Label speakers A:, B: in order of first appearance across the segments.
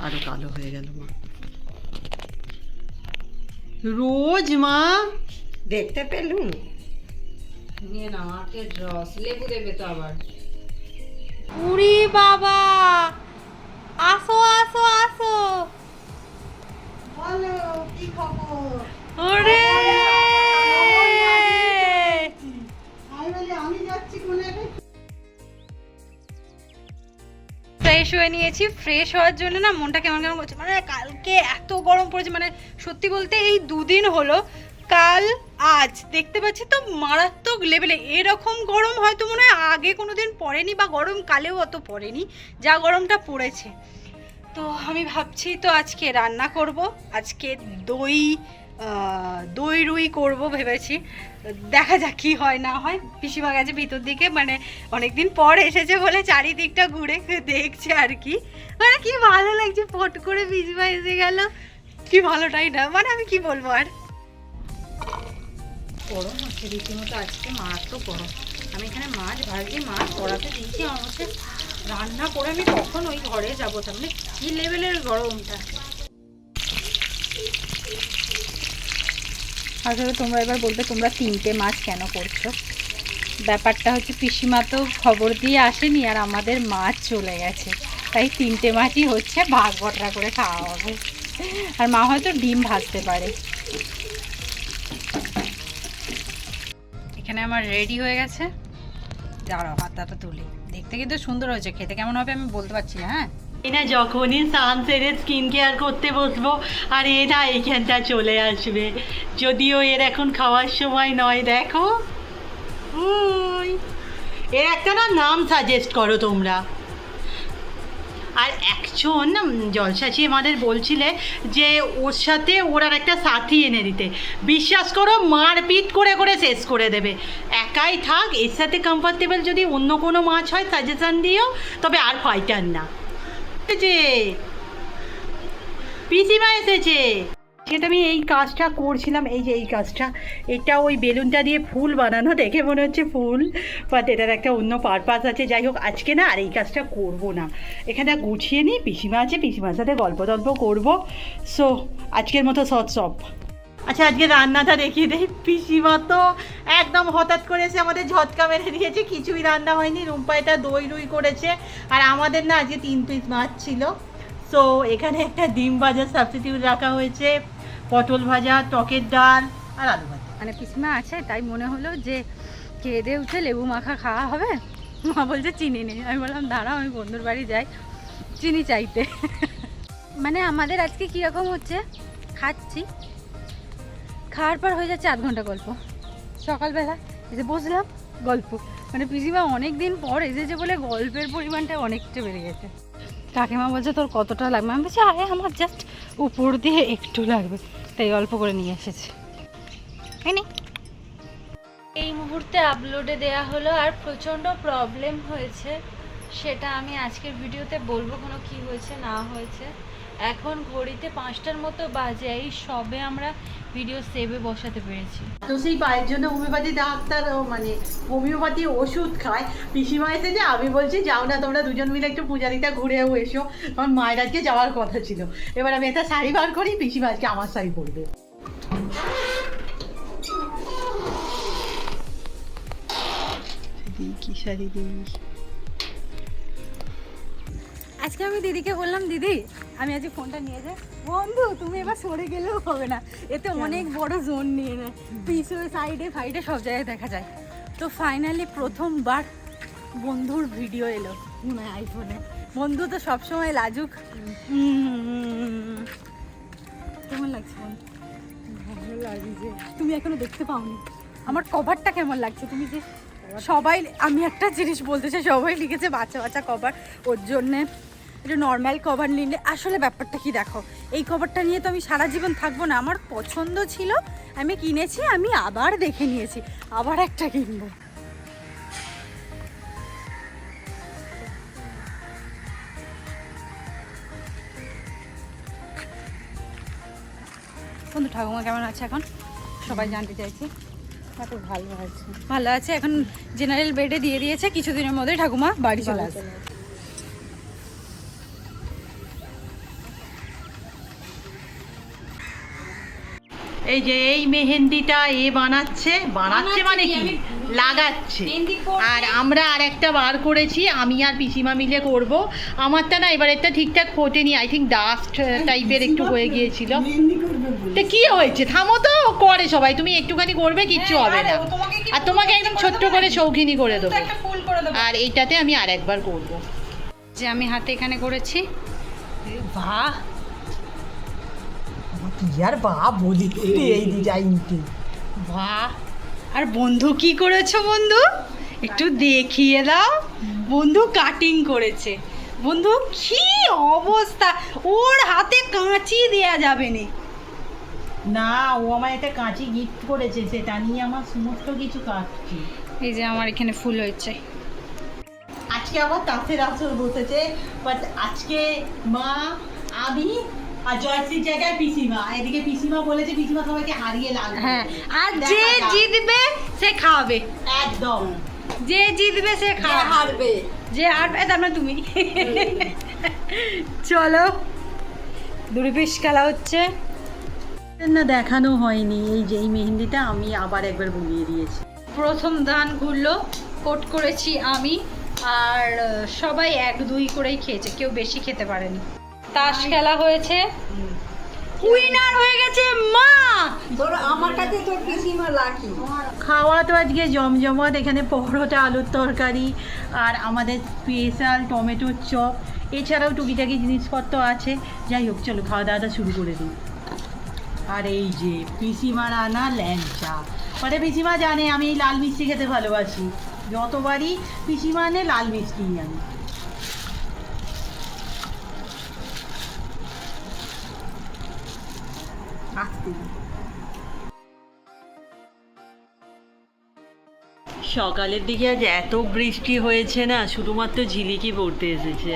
A: আরও কালো হয়ে গেল মা। রোজ মা।
B: দেখতে পেলুম।
C: নিয়ে নাও আখের রস লেবু দেবে তো আবার।
D: উড়ি বাবা। আসো আসো আসো।
B: বলো কি খবর?
D: ওরে ফ্রেশ হয়ে নিয়েছি ফ্রেশ হওয়ার জন্য না মনটা কেমন কেমন করছে। মানে কালকে এত গরম পড়েছে মানে সত্যি বলতে এই দুদিন হলো, কাল আজ দেখতে পাচ্ছি তো মারাত্মক লেভেলে এরকম গরম হয়তো মনে হয় আগে কোনো দিন পড়েনি বা গরম কালেও অত পড়েনি, যা গরমটা পড়েছে। তো আমি ভাবছি তো আজকে রান্না করব, আজকে দই দই রুই করব ভেবেছি। দেখা যাক কি হয়, না হয়। পিসিমা গেছে ভিতর দিকে মানে অনেকদিন পর এসেছে বলে চারিদিকটা ঘুরে দেখছে আর কি। মানে কি ভালো লাগছে, ফট করে পিসিমা এসে গেল। কি ভালোটাই না মানে আমি কি বলব আর? গরম হচ্ছে, রীতিমতো আজকে মারাত্মক গরম। আমি এখানে মাছ ভাজি, মাছ কড়াতে দিয়েছি রান্না করে আমি কখন ওই ঘরে যাব তার মানে কি লেভেলের গরমটা? আসলে তোমরা এবার বলবে তোমরা তিনটে মাছ কেন করছ? ব্যাপারটা হচ্ছে পিসিমা তো খবর দিয়ে আসেনি আর আমাদের মাছ চলে গেছে। তাই তিনটে মাছই হচ্ছে, ভাগ বটরা করে খাওয়া হবে। আর মা হয়তো ডিম ভাজতে পারে। এখানে আমার রেডি হয়ে গেছে। দাঁড়াও, হাতটা তুলি। দেখতে কিন্তু সুন্দর হয়েছে, খেতে কেমন হবে আমি বলতে পারছি না হ্যাঁ?
A: এনা যখনই স্নান সেরে স্কিন কেয়ার করতে বসবো, আর এ না এইখানটা চলে আসবে। যদিও এর এখন খাওয়ার সময় নয়, দেখো। এর একটা না নাম সাজেস্ট করো তোমরা। আর একজন জলসাচি আমাদের বলছিলে যে ওর সাথে ওর আর একটা সাথী এনে দিতে। বিশ্বাস করো, মারপিট করে করে শেষ করে দেবে। একাই থাক, এর সাথে কমফর্টেবল যদি অন্য কোনো মাছ হয় সাজেশন দিও, তবে আর ফাইটার না। এসেছে। পিসিমা এসেছে। সেটা আমি এই কাজটা করছিলাম, এই যে এই কাজটা। এটা ওই বেলুনটা দিয়ে ফুল বানানো, দেখে মনে হচ্ছে ফুল। বাট এটার একটা অন্য পারপাস আছে। যাই হোক, আজকে না আর এই কাজটা করব না। এখানে গুছিয়ে নিই, পিসিমা আছে, পিসিমার সাথে গল্প টল্প করব। সো আজকের মতো সৎ সব আচ্ছা আজকে রান্নাটা দেখিয়ে দেই। পিসিমা তো একদম হঠাৎ করে এসে আমাদের ঝটকা মেরে দিয়েছে, কিছুই রান্না হয়নি। রুম্পা এটা দই রুই করেছে। আর আমাদের না আজকে তিন পিস মাছ ছিল। সো এখানে একটা ডিম ভাজা সাবস্টিটিউট রাখা হয়েছে। পটল ভাজা, টকের ডাল আর আলু ভাজা
D: মানে পিসিমা আছে, তাই মনে হলো যে খেয়ে দিয়ে উঠে লেবু মাখা খাওয়া হবে। মা বলছে, চিনি নেই। আমি বললাম, দাঁড়াও, আমি বন্ধুর বাড়ি যাই। চিনি চাইতে। মানে আমাদের আজকে কীরকম হচ্ছে? খাচ্ছি। খাওয়ার পর হয়ে যাচ্ছে আধ ঘণ্টা গল্প। সকালবেলা এসে বসলাম, গল্প। মানে পিসিমা অনেক দিন পর এসেছে বলে গল্পের পরিমাণটা অনেকটা বেড়ে গেছে। কাকিমা বলছে, তোর কতটা লাগবে? আমি বলছি, আরে, আমার জাস্ট উপর দিয়ে একটু লাগবে। তাই অল্প করে নিয়ে এসেছে। এই মুহূর্তে আপলোডে দেয়া হলো আর প্রচণ্ড প্রবলেম হয়েছে। সেটা আমি আজকের ভিডিওতে বলব কোনো কি হয়েছে, না হয়েছে। এখন ঘড়িতে পাঁচটার মতো বাজে এই সবে আমরা ভিডিও সেভে বসাতে পেরেছি।
A: তো সেই পায়ের জন্য হোমিওপ্যাথি ডাক্তার ও মানে হোমিওপ্যাথি ওষুধ খায়। পিসিমা এসেছে আমি বলছি যাও না তোমরা দুজন মিলে একটু পূজারিটা ঘুরেও এসো। কারণ মায়ের আজকে যাওয়ার কথা ছিল। এবার আমি একটা শাড়ি বার করি পিসিমা আজকে আমার শাড়ি পরবে। কি শাড়ি দিই
D: আজকে আমি দিদিকে বললাম দিদি আমি আজকে ফোনটা নিয়ে যাই। বন্ধু তুমি এবার সরে গেলেও হবে না। এতে অনেক বড় জোন নিয়ে নেয়। পিছনে সাইডে ফাইডে সব জায়গায় দেখা যায়। তো ফাইনালি প্রথমবার বন্ধুর ভিডিও এলো আইফোনে বন্ধু তো সবসময় লাজুক। কেমন লাগছে ভালো লাগছে। তুমি এখনও দেখতে পাওনি? আমার কভারটা কেমন লাগছে? তুমি যে সবাই আমি একটা জিনিস বলতে চাই সবাই লিখেছে বাচ্চা বাচ্চা কভার ওর জন্যে একটু নর্মাল কভার নিলে আসলে ব্যাপারটা কি দেখো? এই কভারটা নিয়ে তো আমি সারা জীবন থাকব না। আমার পছন্দ ছিল আমি কিনেছি আমি আবার দেখে নিয়েছি। আবার একটা কিনবো। বন্ধু ঠাকুমা কেমন আছে এখন? সবাই জানতে চাইছি?
B: কত ভালো আছে।
D: ভালো আছে? এখন জেনারেল বেডে দিয়ে দিয়েছে কিছুদিনের মধ্যে ঠাকুমা বাড়ি চলে আসবে।
A: এই যে এই মেহেন্দিটা এ বানাচ্ছে বানাচ্ছে মানে
C: কি?
A: লাগাচ্ছে। আর আমরা আর একটা বার করেছি আমি আর পিসিমা মিলে করব। আমারটা না এবারেরটা ঠিকঠাক ফোটেনি আই থিঙ্ক ডাস্ট টাইপের একটু হয়ে গিয়েছিল। তা কি হয়েছে? থামো তো করে সবাই তুমি একটুখানি করবে কিচ্ছু
C: হ্যাঁ,
A: হবে না। আর তোমাকে একদম ছোট্ট করে? শৌখিনী দেবো।
C: করে দেবো।
A: আর এইটাতে আমি আর একবার করব।
D: যে আমি হাতে এখানে করেছি। বাহ!
A: তুই আর বা বলি এই ডিজাইনটি
D: বাহ আর বন্ধু কি করেছ বন্ধু? একটু দেখিয়ে দাও। বন্ধু কাটিং করেছে। বন্ধু কি অবস্থা? ওর হাতে কাঁচি দেয়া যাবে না।
A: না ও আমার একটা কাঁচি গিফট করেছে সেটা নিয়ে আমার সমস্ত কিছু কাটছি।
D: এই যে আমার এখানে ফুল হয়েছে।
A: আজকে আবার তাঁতের আসর বসেছে বাট আজকে মা আমি আর জয়শ্রীর জায়গায় পিসিমা। এদিকে পিসিমা বলেছে পিসিমা সবাইকে হারিয়ে লাগবে
D: হ্যাঁ আর যে জিতবে সে খাওয়াবে।
A: একদম।
D: যে জিতবে সে
B: হারবে।
D: যে হারবে তার মানে তুমি। চলো পিস খেলা হচ্ছে।
A: না দেখানো হয়নি। এই যে এই মেহেন্দিটা আমি আবার একবার বুলিয়ে দিয়েছি।
D: প্রথম ধান ঘুরলো কোট করেছি আমি আর সবাই এক দুই করেই খেয়েছে। কেউ বেশি খেতে পারেনি। তাস খেলা হয়েছে। উইনার হয়ে গেছে মা!
B: তোর আমার কাছে তোর পিসিমা লাকি
A: খাওয়া তো আজকে জমজমাট এখানে পরোটা আলুর তরকারি আর আমাদের স্পেশাল টমেটোর চপ এছাড়াও টুকিটাকি জিনিসপত্র আছে। যাই হোক চলো খাওয়া দাওয়াটা শুরু করে দিই। আর এই যে পিসিমার আনা ল্যাংচা। মানে পিসিমা জানে আমি এই লাল মিষ্টি খেতে ভালোবাসি। যতবারই পিসিমা আনে লাল মিষ্টি আনি। সকালের দিকে আজ এত বৃষ্টি হয়েছে না শুধুমাত্র ঝিলিকি পড়তে এসেছে।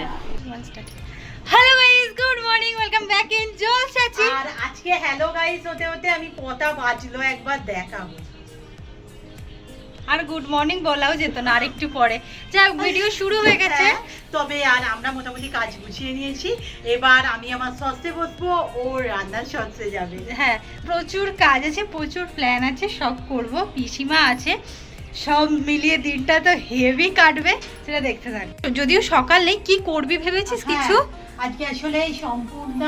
D: Hello guys good morning welcome back in জল চাচি
A: আর আজকে হ্যালো গাইস হতে হতে আমি কটা বাজলো একবার দেখাবো।
D: আর গুড মর্নিং বলাও যেত না আর একটু পরে যাক ভিডিও শুরু হয়ে গেছে।
A: হ্যাঁ, তবে আর আমরা মোটামুটি কাজ গুছিয়ে নিয়েছি। এবার আমি আমার সস্তে বসবো ও রান্নার সস্তে যাবে।
D: হ্যাঁ প্রচুর কাজ আছে প্রচুর প্ল্যান আছে সব করব পিসিমা আছে। সব মিলিয়ে দিনটা তো হেভি কাটবে সেটা দেখতে থাক। যদিও সকাল নেই কি করবি ভেবেছিস
A: হ্যাঁ,
D: কিছু?
A: আজকে আসলে এই সম্পূর্ণ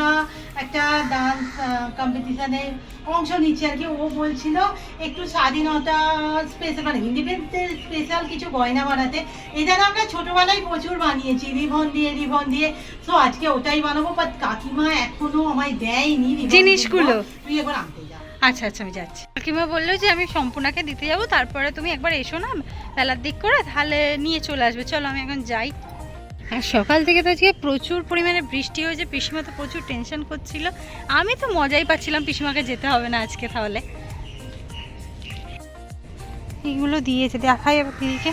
A: একটা ডান্স কম্পিটিশনের অংশ নিচ্ছে আর কি। ও বলছিল একটু স্বাধীনতা স্পেশাল মানে ইন্ডিপেন্ডেন্স স্পেশাল কিছু গয়না বানাতে। এটা আমরা ছোটবেলায় প্রচুর বানিয়েছি রিবন দিয়ে রিবন দিয়ে। তো আজকে ওটাই বানাবো বাট কাকিমা এখনও আমায় দেয়নি
D: জিনিসগুলো?
A: তুই এবার আনতে।
D: আচ্ছা আচ্ছা আমি যাচ্ছি। কাকিমা বলল যে আমি সম্পূর্ণাকে দিতে যাব, তারপরে তুমি একবার এসো না বেলার দিক করে, তাহলে নিয়ে চলে আসবে। চলো, আমি এখন যাই। আর সকাল থেকে তো আজকে প্রচুর পরিমাণে বৃষ্টি হয়েছে, পিসিমা তো প্রচুর টেনশন করছিল। আমি তো মজাই পাচ্ছিলাম পিসিমাকে যেতে হবে না আজকে তাহলে। এগুলো দিয়েছে, দেখাই এবার দিদিকে।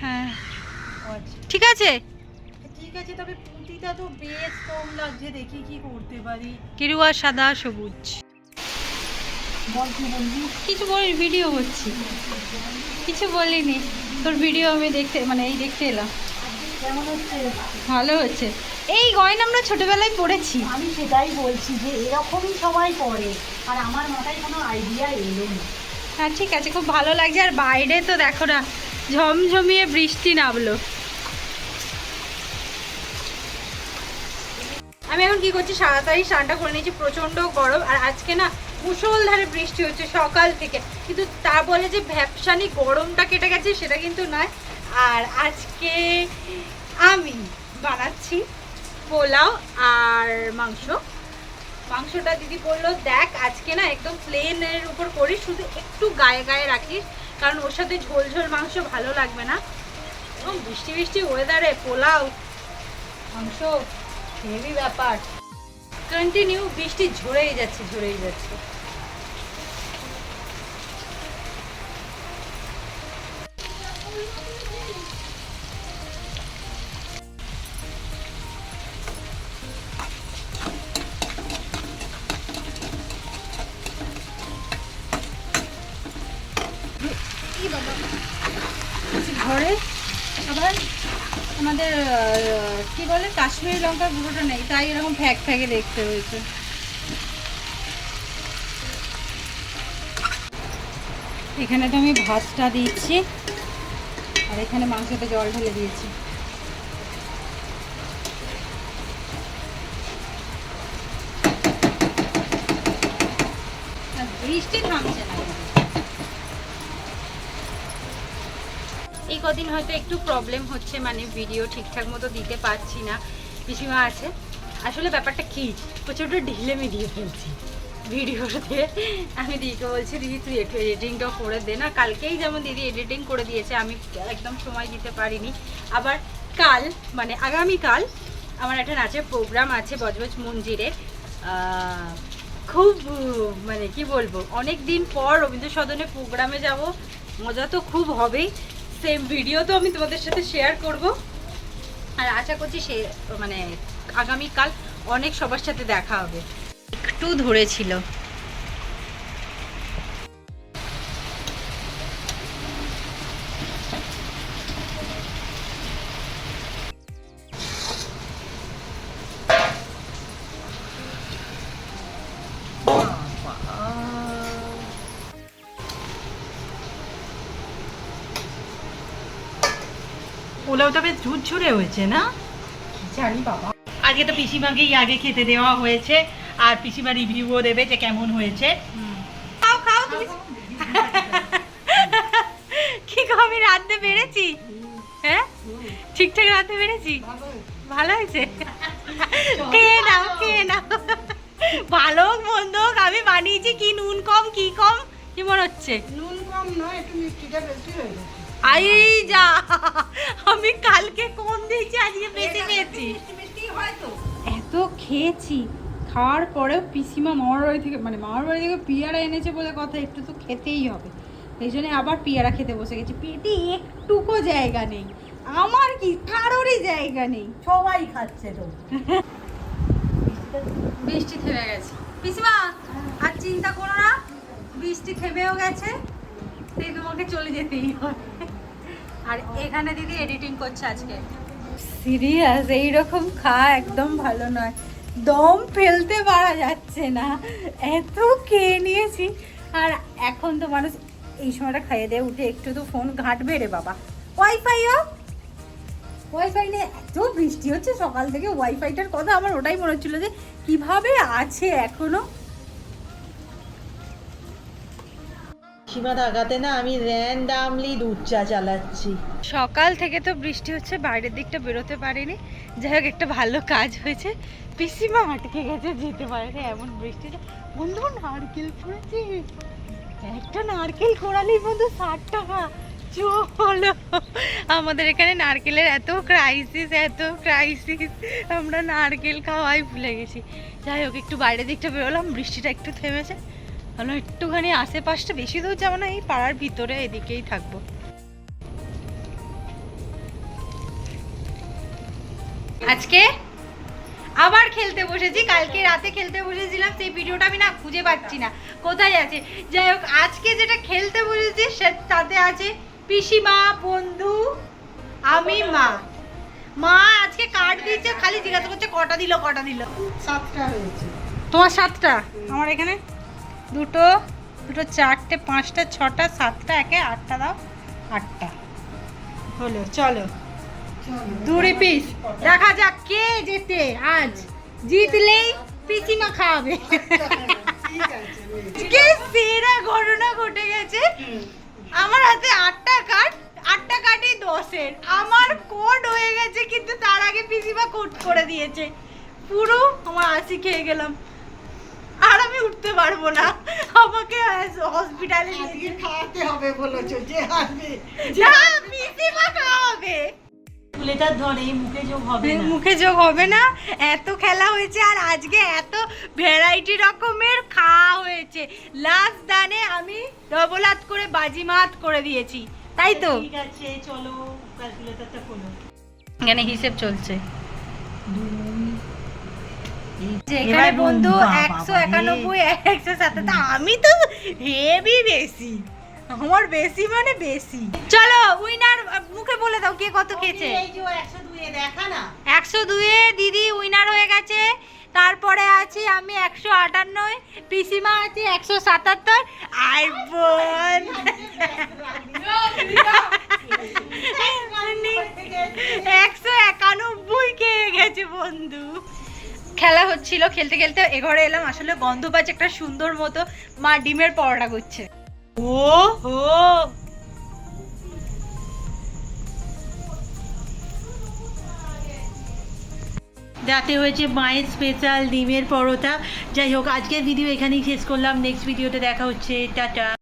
D: হ্যাঁ। ঠিক আছে?
A: ঠিক আছে, তবে পুঁতিটা তো বেশ কম লাগছে দেখি কি করতে পারি।
D: কেরুয়া সাদা সবুজ।
A: বল
D: কিছু বলিস ভিডিও করছি কিছু বলিনি তোর ভিডিও আমি দেখতে মানে এই দেখতে এলাম। ভালো হচ্ছে। এই গয়না আমরা ছোটবেলায় পড়েছি।
A: আমি সেটাই বলছি যে এরকমই সবাই করে আর আমার মাথায় কোনো আইডিয়া এলো না।
D: হ্যাঁ ঠিক আছে খুব ভালো লাগছে। আর বাইরে তো দেখো না ঝমঝমিয়ে বৃষ্টি নামলো। আমি এখন কি করছি? তাড়াতাড়ি স্নানটা করে নিয়েছি, প্রচণ্ড গরম। আর আজকে না মুষলধারে বৃষ্টি হচ্ছে সকাল থেকে। কিন্তু তা বলে যে ভ্যাপসানি গরমটা কেটে গেছে সেটা কিন্তু নয়। আর আজকে আমি বানাচ্ছি পোলাও আর মাংস। মাংসটা দিদি বলল, দেখ, আজকে না একদম প্লেনের উপর করিস, শুধু একটু গায়ে গায়ে রাখিস। কারণ ওর সাথে ঝোল ঝোল মাংস ভালো লাগবে না। এবং বৃষ্টি বৃষ্টি ওয়েদারে পোলাও, মাংস হেভি ব্যাপার। কন্টিনিউ বৃষ্টি ঝরেই যাচ্ছে ঝরেই যাচ্ছে। বলে কাশ্মীরি লঙ্কার গুঁড়োটা নেই, তাই এরকম ফ্যাক ফ্যাকে দেখতে হয়েছে। এখানে তো আমি ভাতটা দিয়েছি আর এখানে মাংসতে জল ঢেলে দিয়েছি। বৃষ্টি থামছে না। এই কদিন হয়তো একটু প্রবলেম হচ্ছে মানে ভিডিও ঠিকঠাক মতো দিতে পারছি না। পিসিমা আছে। আসলে ব্যাপারটা কি প্রচণ্ড ঢিলে মিডিয়ে ফেলছি ভিডিওতে আমি দিদিকে বলছি দিদি তুই একটু এডিটিংটাও করে দে না। কালকেই যেমন দিদি এডিটিং করে দিয়েছে আমি একদম সময় দিতে পারিনি। আবার কাল মানে আগামীকাল আমার একটা নাচের প্রোগ্রাম আছে বজবজ আহ, খুব মানে কি বলব অনেক দিন পর রবীন্দ্র সদনে প্রোগ্রামে যাব মজা তো খুব হবেই। সেম ভিডিও তো আমি তোমাদের সাথে শেয়ার করব। আর আশা করছি সে মানে আগামীকাল অনেক সবার সাথে দেখা হবে। একটু ধরেছিল।
A: পোলাওটা বেশ ঝুরঝুরে হয়েছে না?
D: জানি বাবা।
A: আজকে তো পিসিমাকেই আগে খেতে দেওয়া হয়েছে আর পিসিমা রিভিউও দেবে যে কেমন হয়েছে।
D: খাও খাও তুমি কি গো আমি রাঁধতে পেরেছি? হ্যাঁ? ঠিকঠাক রাঁধতে পেরেছি? ভালো হয়েছে। খেয়ে নাও খেয়ে নাও। ভালো মন্দ আমি বানিয়েছি কি নুন কম কি কম? কি মনে হচ্ছে?
B: নুন কম নয় একটু মিষ্টিটা বেশি হয়ে গেছে।
D: আই যা। আমি কালকে কম দিয়েছি আজকে বেশি
B: তো।
D: এত খেয়েছি। খাওয়ার পরেও পিসিমা মামার বাড়ি থেকে মানে মামার বাড়ি থেকে পিয়ারা এনেছে বলে কথা একটু তো খেতেই হবে। এই জন্য আবার পিয়ারা খেতে বসে গেছি। পেটে একটুকু জায়গা নেই। আমার কি কারোরই জায়গা নেই।
A: সবাই খাচ্ছে তো।
D: বৃষ্টি থেমে গেছে। পিসিমা আর চিন্তা করো না বৃষ্টি থেমেও গেছে। তাই তোমাকে চলে যেতেই হবে। আর এখানে দিদি এডিটিং করছে আজকে। সিরিয়াস এইরকম খাওয়া একদম ভালো নয়। দম ফেলতে পারা যাচ্ছে না। এত খেয়ে নিয়েছি। আর এখন তো মানুষ এই সময়টা খাইয়ে দিয়ে উঠে একটু তো ফোন ঘাঁটবে রে বাবা। ওয়াইফাইও ওয়াইফাই নিয়ে এত বৃষ্টি হচ্ছে সকাল থেকে। ওয়াইফাইটার কথা আমার ওটাই মনে হচ্ছিল যে কীভাবে আছে এখনও?
A: সীমা থাকাতে না আমি র্যান্ডামলি দুধ চা চালাচ্ছি।
D: সকাল থেকে তো বৃষ্টি হচ্ছে, বাইরের দিকটা বেরোতে পারিনি। যাই হোক, একটা ভালো কাজ হয়েছে। পিসিমা আটকে গেছে, যেতে পারেনি এমন বৃষ্টিতে। বন্ধু, নারকেল পড়েছে একটা নারকেল কোড়ালেই বন্ধু, ষাট টাকা। চলো আমাদের এখানে নারকেলের এত ক্রাইসিস এত ক্রাইসিস আমরা নারকেল খাওয়াই ভুলে গেছি। যাই হোক, একটু বাইরের দিকটা বেরোলাম, বৃষ্টিটা একটু থেমেছে। ভালো একটুখানি আশেপাশটা বেশি দূর যাব না এই পাড়ার ভিতরে এদিকেই থাকব। আজকে আবার খেলতে বসেছি কালকে রাতে খেলতে বসেছিলাম সেই ভিডিওটা আমি না খুঁজে পাচ্ছি না কোথায় আছে? যাই হোক আজকে যেটা খেলতে বসেছি সে তাতে আছে পিসিমা বন্ধু আমি মা। মা আজকে কার্ড দিচ্ছে খালি জিজ্ঞাসা করছে কটা দিল কটা দিল?
B: সাতটা হয়েছে।
D: তোমার সাতটা? আমার এখানে? দুটো দুটো চারটে, পাঁচটা, ছটা, সাতটা, একে আটটা দাও। আটটা। হলো, চলো। দুরি পিস দেখা যাক কে জেতে। আজ জিতলেই পিসিমা খাওয়াবে কে সেরা ঘটনা ঘটে গেছে? আমার হাতে আটটা কার্ড আটটা কার্ডই দশের। আমার কোড হয়ে গেছে, কিন্তু তার আগে পিসিমা কোড করে দিয়েছে। পুরো, আমার আশি খেয়ে গেলাম। আমি উঠতে পারব না। আমাকে হসপিটালে নিয়ে
B: খাওয়াতে হবে বলেছ যে আসবে
D: খাওয়াবে
A: ধরে মুখে যোগ হবে না।
D: মুখে যোগ হবে না। এত খেলা হয়েছে আর আজকে এত ভ্যারাইটি রকমের খাওয়া হয়েছে। লাস্ট দানে আমি ডবল হাত করে বাজিমাত করে দিয়েছি। তাই তো?
A: ঠিক আছে চলো ক্যালকুলেটরটা খোলো।
D: এখানে হিসেব চলছে। যেখানে বন্ধু একশো। একানব্বই একশো সাতাত্তর আমি তো হেভি বেশি। আমার বেশি মানে বেশি। চলো উইনার মুখে বলে দাও কে কত খেয়েছে।
A: একশো দুয়ে
D: একশো দুয়ে দিদি উইনার হয়ে গেছে। তারপরে আছি আমি একশো আটান্নয় পিসিমা আছে একশো সাতাত্তর আর বোন। হচ্ছিল খেলতে খেলতে এঘরে ঘরে এলাম। আসলে গন্ধ পাচ্ছে একটা সুন্দর মতো মা ডিমের পরোটা করছে। ও হো
A: রাতে হয়েছে মায়ের স্পেশাল ডিমের পরোটা। যাই হোক আজকের ভিডিও এখানেই শেষ করলাম। নেক্সট ভিডিওতে দেখা হচ্ছে। টাটা।